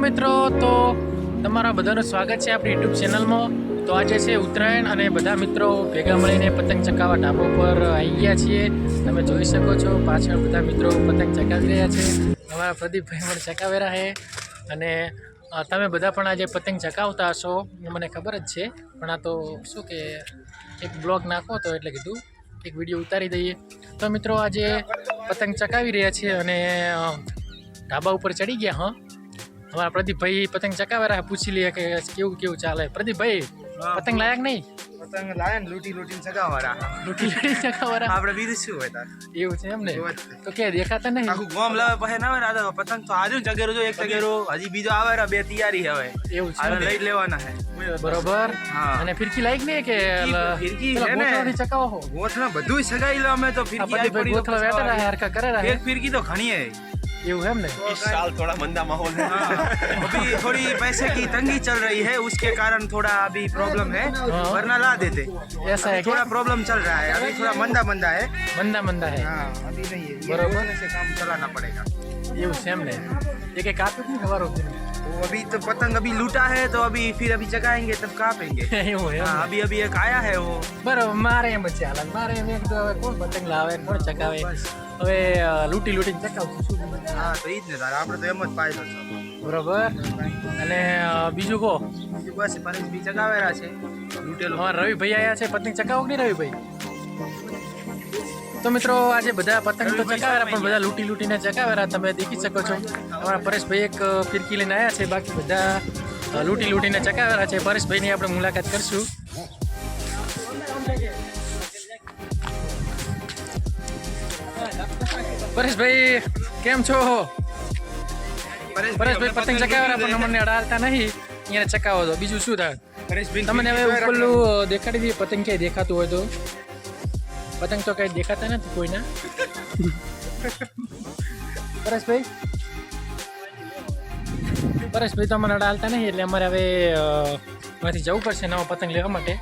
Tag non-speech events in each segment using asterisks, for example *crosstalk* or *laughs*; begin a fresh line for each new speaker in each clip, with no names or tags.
મિત્રો, તો તમારા બધાનું સ્વાગત છે આપણી યુટ્યુબ ચેનલમાં તો આજે છે ઉત્તરાયણ અને બધા મિત્રો ભેગા મળીને પતંગ ચકાવવા ઢાબા પર આવી ગયા છીએ. તમે જોઈ શકો છો, પાછળ બધા મિત્રો પતંગ ચકાવી રહ્યા છે. અમારા પ્રદીપભાઈ પણ ચકાવી રહ્યા છે. અને તમે બધા પણ આજે પતંગ ચકાવતા હશો. મને ખબર જ છે. પણ આ તો શું કે એક બ્લોગ નાખો તો એટલે કીધું, એક વીડિયો ઉતારી દઈએ. તો મિત્રો આજે પતંગ ચકાવી રહ્યા છીએ અને ઢાબા ઉપર ચડી ગયા, હા. અમારા પ્રદીપભાઈ પતંગ ચકાવે પૂછી લઈએ કે કેવું કેવું ચાલે. પ્રદીપભાઈ પતંગ લાયક નહીં?
પતંગ લાવે ને લૂંટી લૂંટીને ચગાવવાના
લૂંટી લૂંટી ચકાવવાના
આપણે બીજું શું હોય
એવું છે એમ ને? તો કે દેખાતા નહીં?
આખું ગોમ લાવે પછી ના આવે ને પતંગ તો આજુ જગેરો જો એક જગેરો. હજી બીજો આવે બે તૈયારી હવે.
એવું છે
હવે લઈ લેવાના છે.
બરોબર. અને ફિરકી લાયક નહીં કે
ફિરકી છે ને.
ચકાવો હો?
ગોથલા બધું સગાઈ લો અમે તો ફિરકી આવી પડી તો
વેટા હરખા કરે
ફિરકી તો ઘણી है
એવું એમ ને
इस साल थोड़ा मंदा माहौल है
हाँ, अभी थोड़ी पैसे की तंगी चल रही है उसके कारण थोड़ा अभी प्रॉब्लम है
हाँ।
वरना ला देते
ऐसा है
थोड़ा
क्या
प्रॉब्लम चल रहा है अभी थोड़ा मंदा मंदा है
મંદા મંદા હે
हाँ अभी नहीं है ये
बराबर।
रोकने से काम चलाना पड़ेगा
એવું છે એમ ને એ કઈ કાપ્યું જ નહીં ખબર હોતી
तो अभी तो पतंग अभी लूटा है तो अभी फिर अभी जगाएंगे तब कापेंगे *laughs*
એવું એમ
हाँ
ને.
अभी अभी एक आया है वो
બરોબર મારે એમ જ ચાલે મારે એમ એક તો હવે કોણ પતંગ લાવે ને કોણ ચકાવે હવે લૂંટી લૂંટીને ચકાવશું. શું
હા તો એ જ ને તારે. આપણે તો એમ જ પાયેલો છે.
બરોબર. અને બીજું કહો.
બીજું બસ પરેશ બી ચગાવેલા છે. લૂટેલો.
અમારા રવિભાઈ આવ્યા છે. પતંગ ચકાવો કે નહીં રવિભાઈ તો મિત્રો આજે બધા પતંગ તો ચકાવેરા પણ બધા લૂંટી લૂંટીને ચકાવેરા તમે દેખી શકો છો. અમારા પરેશભાઈ એક ફિરકી લઈને આવ્યા છે. બાકી બધા લૂંટી લૂંટીને ચકાવેરા છે. પરેશભાઈની આપણે મુલાકાત કરશું. પરેશભાઈ કેમ છો? પરેશભાઈ પતંગ ચકાવ્યા પણ અમને અડાડતા નહીં. અહીંયા ચકાવો તો. બીજું શું થાય?
પરેશભાઈ
તમને હવે ઉપરલું દેખાડી દઈએ પતંગ ક્યાંય દેખાતું હોય તો. પતંગ તો કઈ દેખાતા નથી કોઈના. *laughs* પરેશભાઈ? પરેશભાઈ તો અમને અડાડતા નહીં એટલે અમારે હવે માંથી જવું પડશે નવો પતંગ લેવા માટે.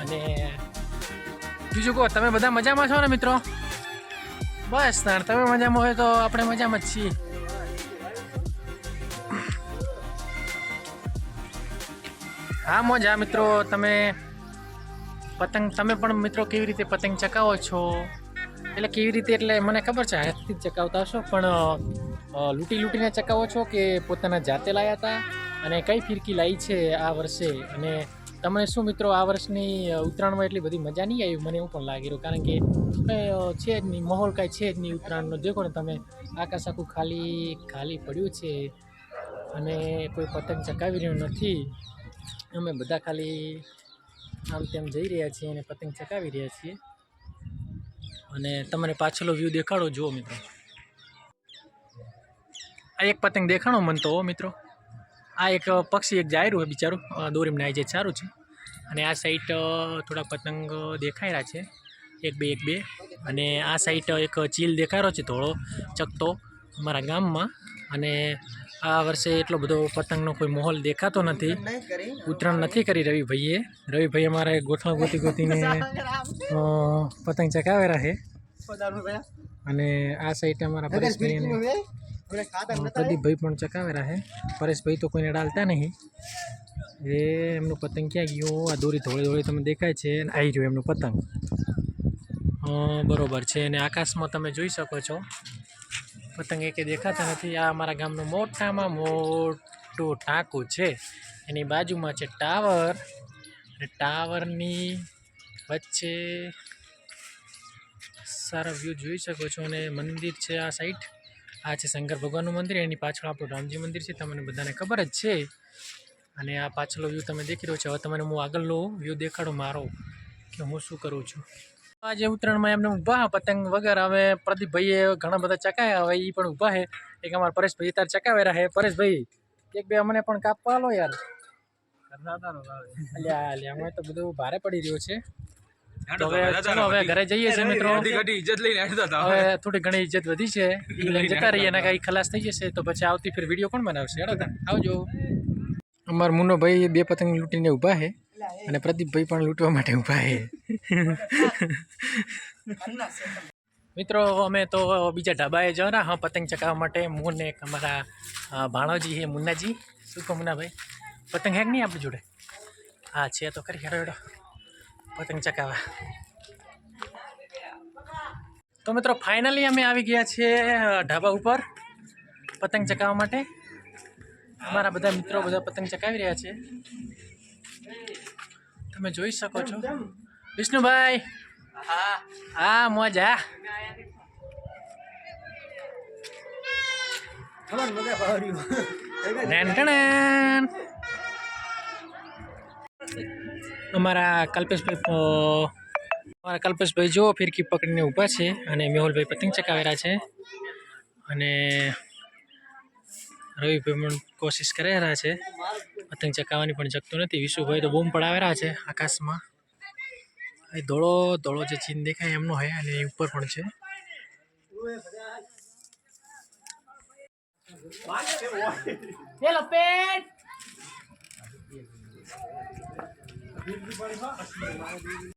અને બીજું કહો તમે બધા મજામાં છો ને મિત્રો? બસ તાર તમે મજામાં હોય તો આપણે મજામાં જ છીએ. હા, મોજા મિત્રો, તમે પતંગ, તમે પણ, મિત્રો, કેવી રીતે પતંગ ચકાવો છો? એટલે કેવી રીતે, એટલે મને ખબર છે, હાથથી જ ચકાવતા હશો, પણ લૂંટી લૂંટીને ચકાવો છો કે પોતાના જાતે લાયા હતા અને કઈ ફિરકી લાવી છે આ વર્ષે? અને તમને શું મિત્રો આ વર્ષની ઉત્તરાયણમાં એટલી બધી મજા નહીં આવી? મને એવું પણ લાગી રહ્યું. કારણ કે છે જ નહીં, માહોલ કાંઈ છે જ નહીં ઉત્તરાયણનો. દેખો ને તમે, આકાશ આખું ખાલી ખાલી પડ્યું છે અને કોઈ પતંગ ચકાવી રહ્યું નથી. અમે બધા ખાલી આમ તેમ જઈ રહ્યા છીએ અને પતંગ ચકાવી રહ્યા છીએ. અને તમને પાછળનો વ્યૂ દેખાડો, જુઓ મિત્રો. આ એક પતંગ દેખાણો મન તો મિત્રો. આ એક પક્ષી એક જાયરું હોય બિચારું. દોરીમને આવી જાય સારું છે. અને આ સાઈડ થોડાક થોડા પતંગ દેખાઈ રહ્યા છે. એક બે એક બે. અને આ સાઈડ એક ચીલ દેખાયો છે ધોળો ચકતો અમારા ગામમાં. અને આ વર્ષે એટલો બધો પતંગનો કોઈ માહોલ દેખાતો નથી. ઉત્તરાયણ નથી કરી રવિભાઈએ રવિભાઈ અમારે ગોઠણ ગોતી ગોતીને પતંગ ચકાવેલા છે. અને આ સાઈડ અમારા પરેશભાઈ પ્રદીપભાઈ પણ ચકાવેરા છે પરેશભાઈ તો કોઈને ડાલતા નહીં. એ એમનું પતંગ ક્યાં ગયું? આ દોરી ધોળી ધોળી તમે દેખાય છે અને આવી રહ્યું એમનું પતંગ. બરોબર છે. અને આકાશમાં તમે જોઈ શકો છો. પતંગ એકે દેખાતા નથી. આ અમારા ગામનું મોટામાં મોટું ટાંકું છે. એની બાજુમાં છે ટાવર. અને ટાવરની વચ્ચે સારા વ્યૂ જોઈ શકો છો. અને મંદિર છે આ સાઈડ. આ છે શંકર ભગવાનનું મંદિર એની પાછળ આપણું રામજી મંદિર છે. તમને બધાને ખબર જ છે. અને આ પાછળનો વ્યૂ તમે દેખી રહ્યો છો. હવે તમને હું આગળનો વ્યૂ દેખાડું મારો કે હું શું કરું છું. આજે ઉત્તરાયણમાં એમને ઊભા પતંગ વગર હવે પ્રદીપભાઈએ ઘણા બધા ચકાયા. હવે એ પણ ઊભા છે એક અમારા પરેશભાઈ તાર ચકાવેરા છે પરેશભાઈ એક બે અમને પણ કાપવા લો યાર. અલ્યા અલ્યા અમે તો બધું ભારે પડી રહ્યું છે. તો હવે ચલો હવે ઘરે જઈએ છીએ મિત્રો.
ઇજ્જત લઈને
હવે થોડી ઘણી ઇજ્જત વધી છે. *laughs* લઈને જતા રહીએ અને કાંઈ ખલાસ થઈ જશે તો પછી આવતી ફેર વીડિયો કોણ બનાવશે? હેડો આવજો. *laughs* અમાર મુન્નો ભાઈ બે પતંગ લૂંટીને ઊભા છે અને પ્રદીપભાઈ પણ લૂંટવા માટે ઊભા છે. *laughs* મિત્રો અમે તો બીજા ઢાબાએ જવાના હા પતંગ ચકાવવા માટે હું ને એક અમારા ભાણોજી હે મુન્નાજી. શું કહો મુન્નાભાઈ? પતંગ હેક નહીં આપણી જોડે? હા છે તો ખરી હેડો હેડો. પતંગ ચકાવવા તો મિત્રો ફાઇનલી અમે આવી ગયા છીએ ઢાબા ઉપર પતંગ ચકાવવા માટે. અમારા બધા મિત્રો બધા પતંગ ચકાવી રહ્યા છે. તમે જોઈ શકો છો. વિષ્ણુભાઈ! હા. હા મોજા. ટેન અમારા કલ્પેશભાઈ અમારા કલ્પેશભાઈ જો ફિરકી પકડીને ઊભા છે અને મેહુલભાઈ પતંગ ચકાવેલા છે. અને રવિભાઈ પણ કોશિશ કરી રહ્યા છે. પતંગ ચકાવવાની પણ જગતું નથી. વિશુભાઈ તો બૂમ પડાવેરા છે આકાશમાં. એ ધોળો ધોળો જે ચીન દેખાય એમનો હે અને એ ઉપર પણ છે. પેન Dibeli paling.